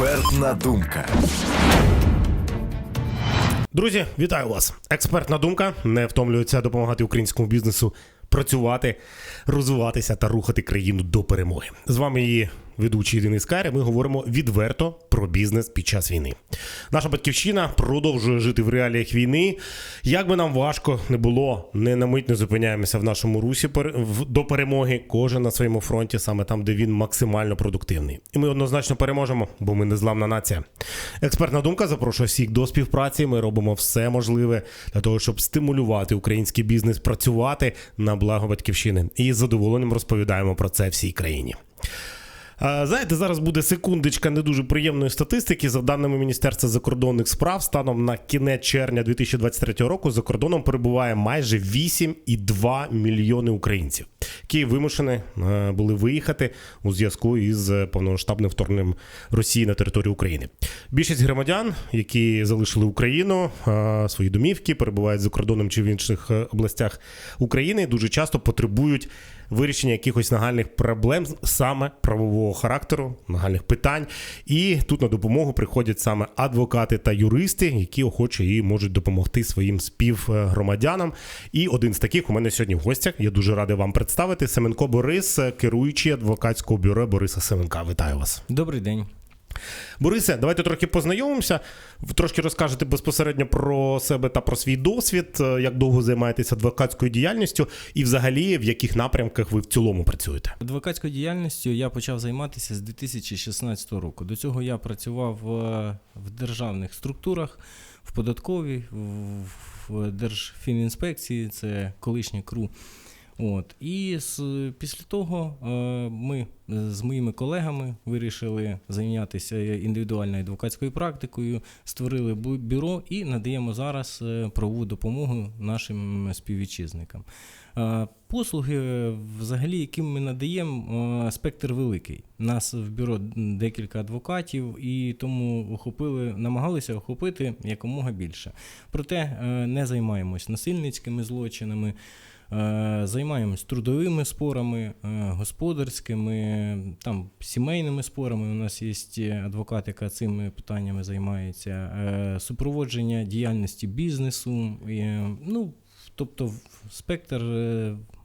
Експертна думка. Друзі, вітаю вас! Експертна думка не втомлюється допомагати українському бізнесу працювати, розвиватися та рухати країну до перемоги. З вами її ведучий Денис Каря. Ми говоримо відверто про бізнес під час війни. Наша батьківщина продовжує жити в реаліях війни. Як би нам важко не було, не на мить не зупиняємося в нашому русі до перемоги. Кожен на своєму фронті, саме там, де він максимально продуктивний. І ми однозначно переможемо, бо ми незламна нація. Експертна думка запрошує всіх до співпраці. Ми робимо все можливе для того, щоб стимулювати український бізнес працювати на благо батьківщини. І з задоволенням розповідаємо про це всій країні. Знаєте, зараз буде секундочка не дуже приємної статистики. За даними Міністерства закордонних справ, станом на кінець червня 2023 року за кордоном перебуває майже 8,2 мільйони українців, які вимушені е, були виїхати у зв'язку із е, повномасштабним вторгненням Росії на територію України. Більшість громадян, які залишили Україну, е, свої домівки, перебувають за кордоном чи в інших областях України, дуже часто потребують вирішення якихось нагальних проблем саме правового характеру, нагальних питань. І тут на допомогу приходять саме адвокати та юристи, які охоче і можуть допомогти своїм співгромадянам. І один з таких у мене сьогодні в гостях. Я дуже радий вам представити. Семенко Борис, керуючий адвокатського бюро Бориса Семенка. Вітаю вас. Добрий день. Борисе, давайте трохи познайомимося. Трошки розкажете безпосередньо про себе та про свій досвід, е, як довго займаєтеся адвокатською діяльністю, і взагалі в яких напрямках ви в цілому працюєте. Адвокатською діяльністю я почав займатися з 2016 року. До цього я працював е, в державних структурах, в податковій, в- Держфінінспекції, це колишнє КРУ. От. І з, після того е, ми з моїми колегами вирішили зайнятися індивідуальною адвокатською практикою, створили бюро і надаємо зараз е, правову допомогу нашим співвітчизникам. Е, Послуги, е, взагалі, які ми надаємо, е, спектр великий. Нас в бюро декілька адвокатів, і тому охопили, намагалися охопити якомога більше. Проте е, не займаємось насильницькими злочинами. Е, Займаємось трудовими спорами, е, господарськими, там сімейними спорами. У нас є адвокат, яка цими питаннями займається, е, супроводження діяльності бізнесу. Ну, тобто, спектр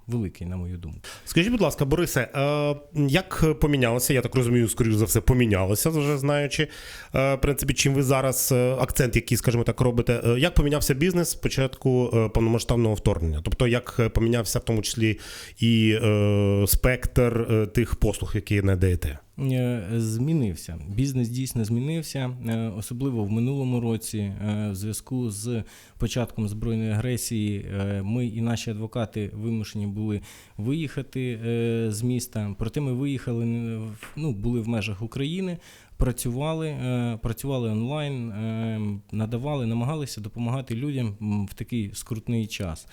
великий, на мою думку. Скажіть, будь ласка, Борисе, е, як помінялося? Я так розумію, скоріш за все, помінялося, вже знаючи, е, в принципі, чим ви зараз е, акцент, який, скажімо так, робите. Як помінявся бізнес з початку повномасштабного вторгнення? Тобто, як помінявся в тому числі і спектр тих послуг, які надаєте? Е, Змінився. Бізнес дійсно змінився, е, особливо в минулому році. е, В зв'язку з початком збройної агресії ми і наші адвокати вимушені були виїхати з міста. Проте ми виїхали ну, були в межах України. Працювали, працювали онлайн, надавали, намагалися допомагати людям в такий скрутний час.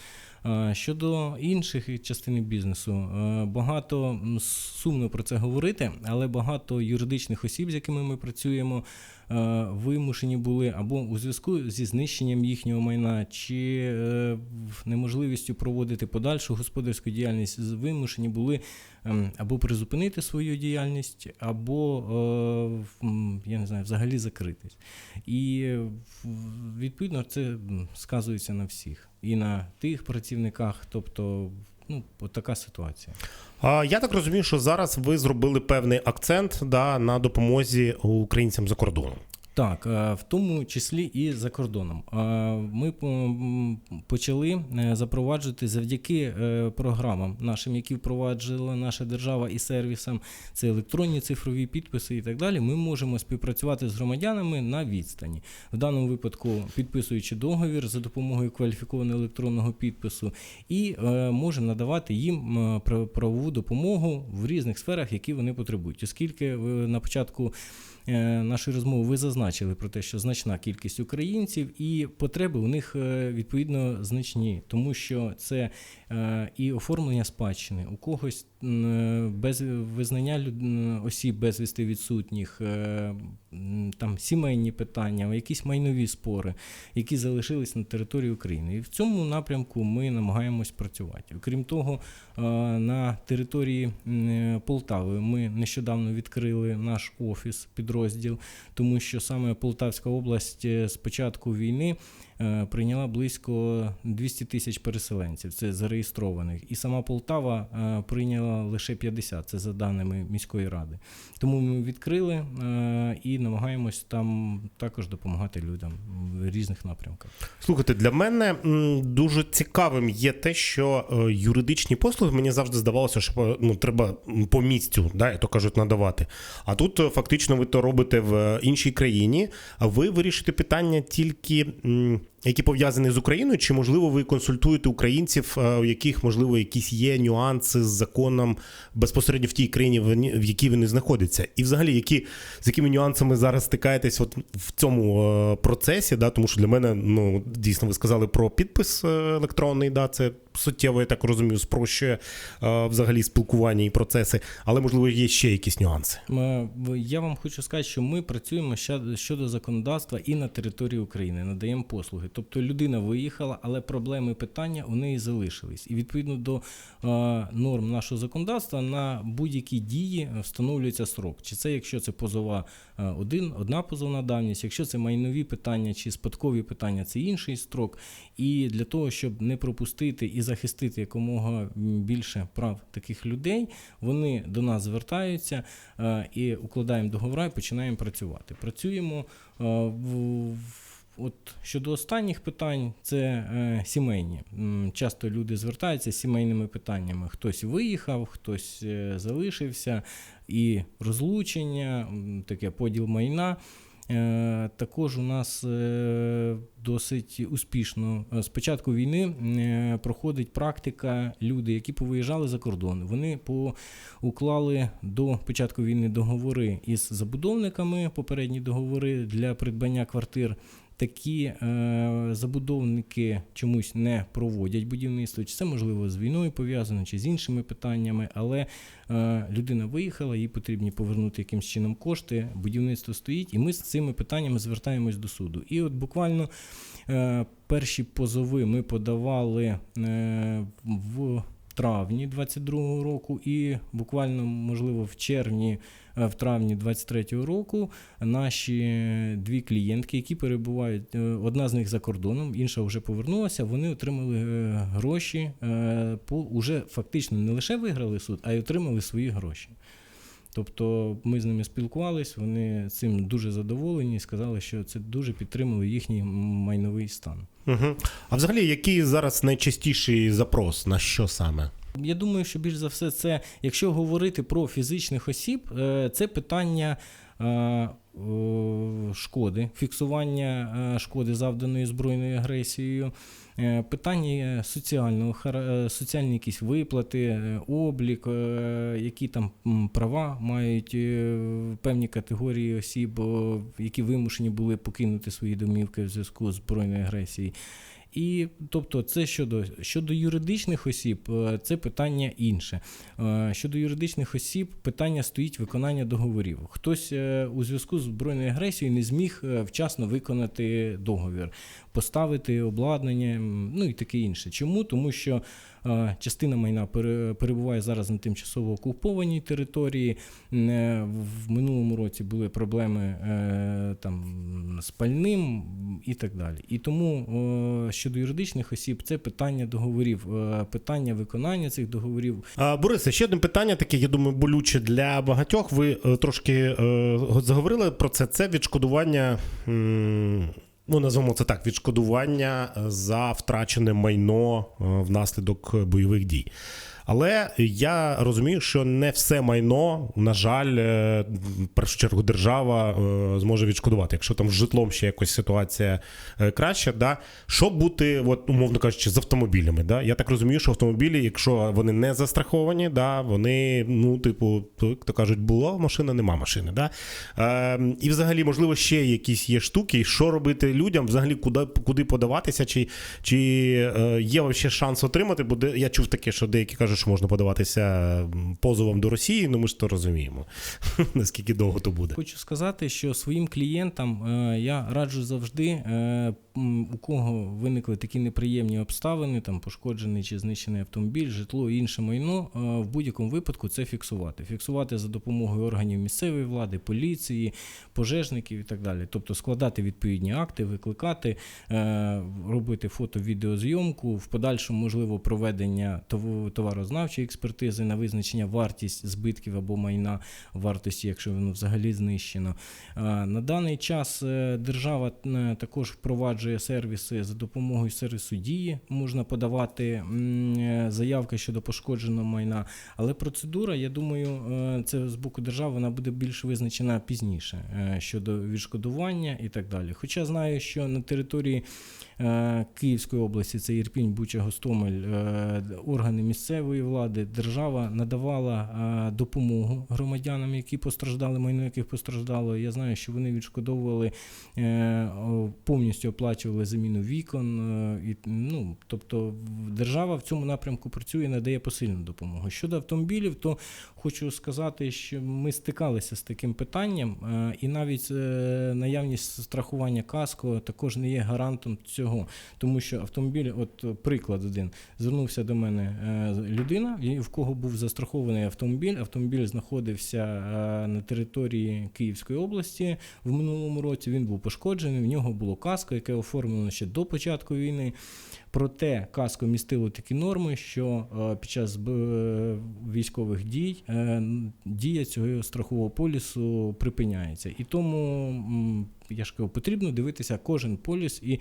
Е, Щодо інших частин бізнесу, е, багато сумно про це говорити, але багато юридичних осіб, з якими ми працюємо, вимушені були або у зв'язку зі знищенням їхнього майна, чи е, неможливістю проводити подальшу господарську діяльність, вимушені були ем, або призупинити свою діяльність, або е, я не знаю, взагалі закритись. І е, відповідно це сказується на всіх. І на тих працівниках, тобто, ну, от така ситуація. А Я так розумію, що зараз ви зробили певний акцент да, на допомозі українцям за кордоном. Так, е, в тому числі і за кордоном. Е, Ми почали е, запроваджувати завдяки програмам нашим, які впроваджувала наша держава і сервісам, це електронні цифрові підписи і так далі. Ми можемо співпрацювати з громадянами на відстані. В даному випадку підписуючи договір за допомогою кваліфікованого електронного підпису, і можемо надавати їм правову допомогу в різних сферах, які вони потребують. Оскільки на початку нашої розмови ви зазначили про те, що значна кількість українців і потреби у них е, відповідно значні, тому що це е, і оформлення спадщини, у когось без визнання осіб безвісти відсутніх, е, там сімейні питання, якісь майнові спори, які залишились на території України. І в цьому напрямку ми намагаємось працювати. Окрім того, е, на території Полтави ми нещодавно відкрили наш офіс, підрозділ, тому що саме Полтавська область е, з початку війни е, прийняла близько 200 тисяч переселенців, це зареєстрованих. І сама Полтава е, прийняла лише 50, це за даними міської ради. Тому ми відкрили е, і намагаємось там також допомагати людям в різних напрямках. Слухайте, для мене дуже цікавим є те, що е, юридичні послуги мені завжди здавалося, що е, ну, треба по місцю, да, як то кажуть, надавати. А тут е, фактично ви то робите в е, іншій країні, а ви вирішите питання тільки. Які пов'язані з Україною, чи можливо ви консультуєте українців, е, у яких можливо якісь є нюанси з законом безпосередньо в тій країні, в якій вони знаходяться, і взагалі які з якими нюансами зараз стикаєтесь от в цьому е, процесі? Да, тому що для мене ну дійсно ви сказали про підпис е, електронний, да, це суттєво, я так розумію, спрощує е, взагалі спілкування і процеси, але можливо є ще якісь нюанси. Е, Я вам хочу сказати, що ми працюємо щодо законодавства і на території України, надаємо послуги. Тобто людина виїхала, але проблеми питання у неї залишились. І відповідно до е, норм нашого законодавства на будь-які дії встановлюється срок. Чи це якщо це позова один, одна позовна давність, якщо це майнові питання чи спадкові питання, це інший строк. І для того, щоб не пропустити і захистити якомога більше прав таких людей, вони до нас звертаються е, і укладаємо договори і починаємо працювати. Працюємо е, в. От щодо останніх питань, це е, сімейні. Часто люди звертаються з сімейними питаннями. Хтось виїхав, хтось е, залишився, і розлучення, таке поділ майна. Е, Також у нас е, досить успішно е, з початку війни е, проходить практика. Люди, які повиїжджали за кордон, вони по уклали до початку війни договори із забудовниками, попередні договори для придбання квартир. Такі е, забудовники чомусь не проводять будівництво, чи це можливо з війною пов'язано, чи з іншими питаннями, але е, людина виїхала, їй потрібні повернути якимсь чином кошти, будівництво стоїть, і ми з цими питаннями звертаємось до суду. І от буквально е, перші позови ми подавали е, в травні 22-го року, і буквально, можливо, в червні, е, в травні 23-го року наші дві клієнтки, які перебувають, е, одна з них за кордоном, інша вже повернулася, вони отримали е, гроші, по уже фактично не лише виграли суд, а й отримали свої гроші. Тобто ми з ними спілкувались, вони цим дуже задоволені і сказали, що це дуже підтримало їхній майновий стан. Угу. А взагалі, який зараз найчастіший запрос? На що саме? Я думаю, що більш за все, це, якщо говорити про фізичних осіб, е, це питання шкоди, фіксування е, шкоди, завданої збройною агресією, е, питання соціального е, соціальні якісь виплати, е, облік, е, які там права мають е, певні категорії осіб, які вимушені були покинути свої домівки в зв'язку з збройною агресією. І тобто, це щодо щодо юридичних осіб, е, це питання інше. Е, Щодо юридичних осіб, питання стоїть виконання договорів. Хтось е, у зв'язку з збройною агресією не зміг вчасно виконати договір, поставити обладнання, ну і таке інше. Чому? Тому що частина майна пере- перебуває зараз на тимчасово окупованій території. Е, В минулому році були проблеми е, там з пальним і так далі. І тому щодо юридичних осіб, це питання договорів, е, питання виконання цих договорів. Борисе, ще одне питання, таке, я думаю, болюче для багатьох. Ви трошки заговорили про це. Це відшкодування. Ну, назвемо це так: відшкодування е, за втрачене майно е, внаслідок бойових дій. Але я розумію, що не все майно, на жаль, е, в першу чергу держава е, зможе відшкодувати. Якщо там з житлом ще якось ситуація е, краща, да? що бути, от, умовно кажучи, з автомобілями? Да? Я так розумію, що автомобілі, якщо вони не застраховані, да, вони, ну, типу, то кажуть, була машина, нема машини. Да? Е, і взагалі, можливо, ще якісь є штуки, що робити людям, взагалі, куди, куди подаватися, чи, чи є ще шанс отримати, бо я чув таке, що деякі кажуть, кажуть, що можна подаватися позовом до Росії, ну ми ж то розуміємо, наскільки довго то буде. Хочу сказати, що своїм клієнтам е, я раджу завжди, е, у кого виникли такі неприємні обставини, там пошкоджений чи знищений автомобіль, житло і інше майно, е, в будь-якому випадку це фіксувати. Фіксувати за допомогою органів місцевої влади, поліції, пожежників і так далі. Тобто складати відповідні акти, викликати, е, робити фото-відеозйомку, в подальшому можливо проведення товарознавчої експертизи на визначення вартість збитків або майна вартості, якщо воно взагалі знищено. На даний час е, держава е, також впроваджує сервіси за допомогою сервісу дії. Можна подавати е, заявки щодо пошкодженого майна, але процедура, я думаю, е, це з боку держави вона буде більш визначена пізніше е, щодо відшкодування і так далі. Хоча знаю, що на території Київської області, це Ірпінь, Буча, Гостомель, е, органи місцевої влади, держава надавала е, допомогу громадянам, які постраждали, майно яких постраждало. Я знаю, що вони відшкодовували е, повністю оплачували заміну вікон. е, І, ну, тобто держава в цьому напрямку працює, надає посильну допомогу. Щодо автомобілів, то хочу сказати, що ми стикалися з таким питанням, е, і навіть е, наявність страхування каско також не є гарантом цього, тому що автомобіль, от е, приклад один, звернувся до мене е, людина, в кого був застрахований автомобіль. Автомобіль знаходився е, на території Київської області в минулому році. Він був пошкоджений. В нього було каско, яке оформлено ще до початку війни. Проте каско містило такі норми, що під час військових дій дія цього страхового полісу припиняється. І тому я ж кажу, потрібно дивитися кожен поліс і.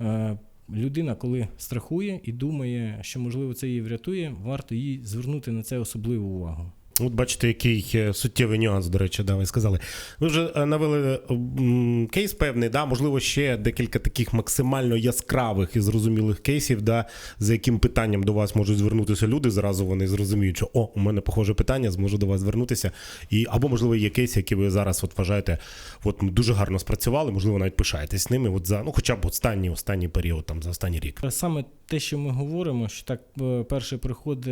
Е, Людина, коли страхує і думає, що можливо це її врятує, варто їй звернути на це особливу увагу. От бачите, який е, суттєвий нюанс, до речі, да, ви сказали. Ви вже е, навели кейс певний, да, можливо, ще декілька таких максимально яскравих і зрозумілих кейсів, да, за яким питанням до вас можуть звернутися люди. Зразу вони зрозуміють, що о, у мене похоже питання, зможу до вас звернутися. І, або, можливо, є кейси, які ви зараз от вважаєте, от м, дуже гарно спрацювали, можливо, навіть пишаєтесь ними, от за ну, хоча б останній, останній період, там, за останній рік. Саме те, що ми говоримо, що так е, перше приходить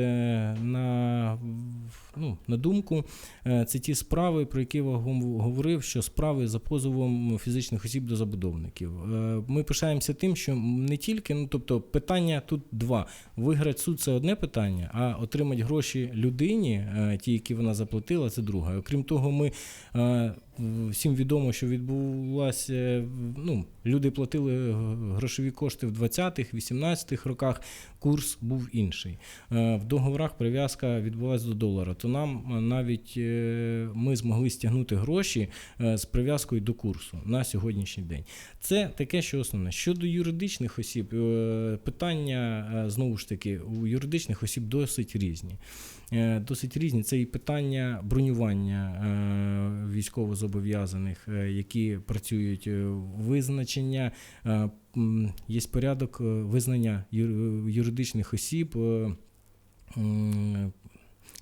на, ну, на думку, е, це ті справи, про які я говорив, що справи за позовом фізичних осіб до забудовників. Е, Ми пишаємося тим, що не тільки, ну тобто питання тут два. Виграти суд це одне питання, а отримати гроші людині, е, ті, які вона заплатила, це друге. Окрім того, ми всім відомо, що відбулася, ну, люди платили грошові кошти в 20-х, 18-х роках, курс був інший. Е, В договорах прив'язка відбулася до долара, то нам е, навіть е, ми змогли стягнути гроші е, з прив'язкою до курсу на сьогоднішній день. Це таке, що основне. Щодо юридичних осіб, е, питання е, знову ж таки у юридичних осіб досить різні. Е, Досить різні. Це і питання бронювання е, військовозобов'язаних, е, які працюють, визначення. Є порядок визнання юридичних осіб.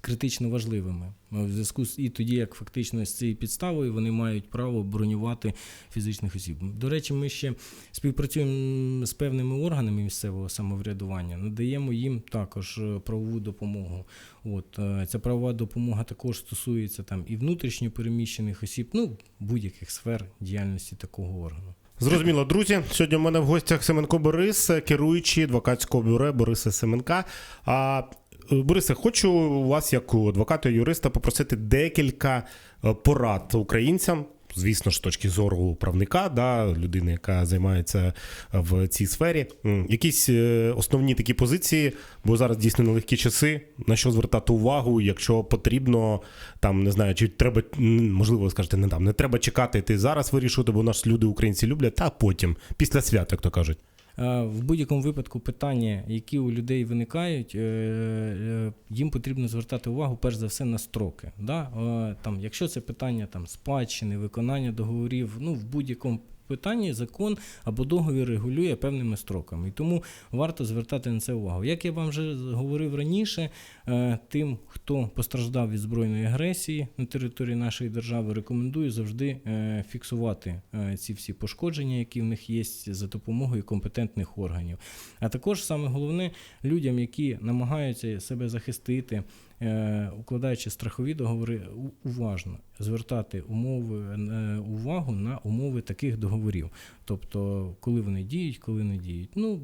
Е, Критично важливими в зв'язку з і тоді, як фактично з цією підставою вони мають право бронювати фізичних осіб. До речі, ми ще співпрацюємо з певними органами місцевого самоврядування, надаємо їм також е, правову допомогу. От е, ця правова допомога також стосується там і внутрішньо переміщених осіб, ну будь-яких сфер діяльності такого органу. Зрозуміло, друзі. Сьогодні в мене в гостях Семенко Борис, керуючий адвокатського бюро Бориса Семенка. А е, Борисе, хочу вас, як адвоката і юриста, попросити декілька е, порад українцям. Звісно ж, з точки зору правника, да, людини, яка займається в цій сфері, якісь е, основні такі позиції, бо зараз дійсно нелегкі часи. На що звертати увагу, якщо потрібно, там не знаю, чи треба можливо скажете, не там не треба чекати, ти зараз вирішувати, бо нас люди українці люблять, та потім, після свят, як то кажуть. Е, В будь-якому випадку питання, які у людей виникають, е, е, їм потрібно звертати увагу перш за все на строки. Да? Там, якщо це питання там, спадщини, виконання договорів, ну в будь-якому питанні закон або договір регулює певними строками. І тому варто звертати на це увагу. Як я вам вже говорив раніше, е, тим, хто постраждав від збройної агресії на території нашої держави, рекомендую завжди е, фіксувати е, ці всі пошкодження, які в них є, за допомогою компетентних органів. А також саме головне людям, які намагаються себе захистити, укладаючи страхові договори, уважно звертати умови е, увагу на умови таких договорів. Тобто, коли вони діють, коли не діють. Ну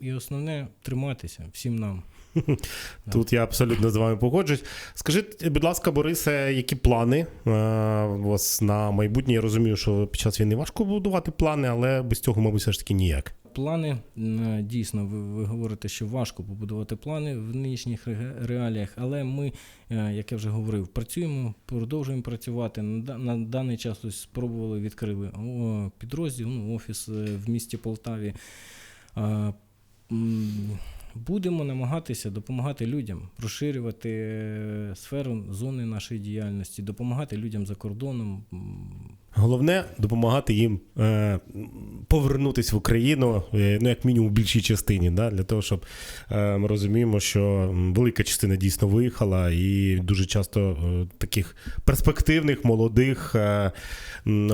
і основне триматися всім нам. Тут я абсолютно з вами погоджуюсь. Скажіть, будь ласка, Борисе, які плани е, у вас на майбутнє? Я розумію, що під час війни важко будувати плани, але без цього, мабуть, все ж таки ніяк. Плани дійсно, ви, ви говорите, що важко побудувати плани в нинішніх реаліях, але ми, е, як я вже говорив, працюємо, продовжуємо працювати. На, даний час ось спробували відкрили підрозділ, ну, офіс е, в місті Полтаві. Будемо намагатися допомагати людям, розширювати е, сферу зони нашої діяльності, допомагати людям за кордоном. Головне допомагати їм е, повернутися в Україну, е, ну як мінімум в більшій частині, да, для того, щоб е, ми розуміємо, що велика частина дійсно виїхала, і дуже часто е, таких перспективних, молодих е,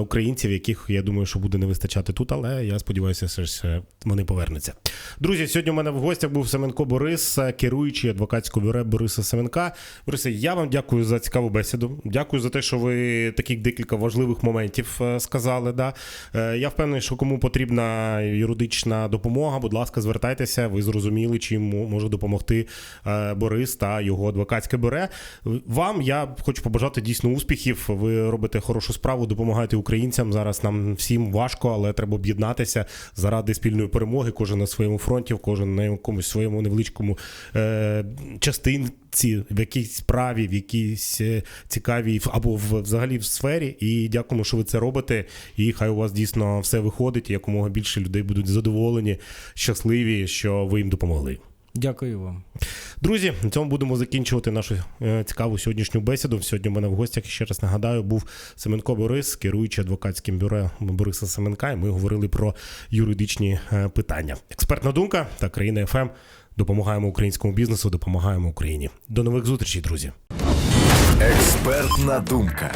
українців, яких я думаю, що буде не вистачати тут, але я сподіваюся, все ж е, вони повернуться. Друзі, сьогодні у мене в гостях був Семенко Борис, е, керуючий адвокатського бюро Бориса Семенка. Борисе, я вам дякую за цікаву бесіду. Дякую за те, що ви таких декілька важливих моментів е, сказали. Да. Е, Я впевнений, що кому потрібна юридична допомога, будь ласка, звертайтеся. Ви зрозуміли, чим може допомогти е, Борис та його адвокатське бюро. Вам я хочу побажати дійсно успіхів. Ви робите хорошу справу, допомагаєте українцям. Зараз нам всім важко, але треба об'єднатися заради спільної перемоги. Кожен на своєму фронті, кожен на якомусь своєму невеличкому е, частинці, в якійсь справі, в якійсь е, цікавій або в, взагалі в сфері. І дякуємо, що ви це робите. І хай у вас дійсно все виходить. і Якомога більше людей будуть задоволені, щасливі, що ви їм допомогли. Дякую вам. Друзі, на цьому будемо закінчувати нашу е, цікаву сьогоднішню бесіду. Сьогодні у мене в гостях ще раз нагадаю, був Семенко Борис, керуючий адвокатським бюро Бориса Семенка. І ми говорили про юридичні е, питання. Експертна думка та країна ФМ. Допомагаємо українському бізнесу, допомагаємо Україні. До нових зустрічей, друзі. Експертна думка.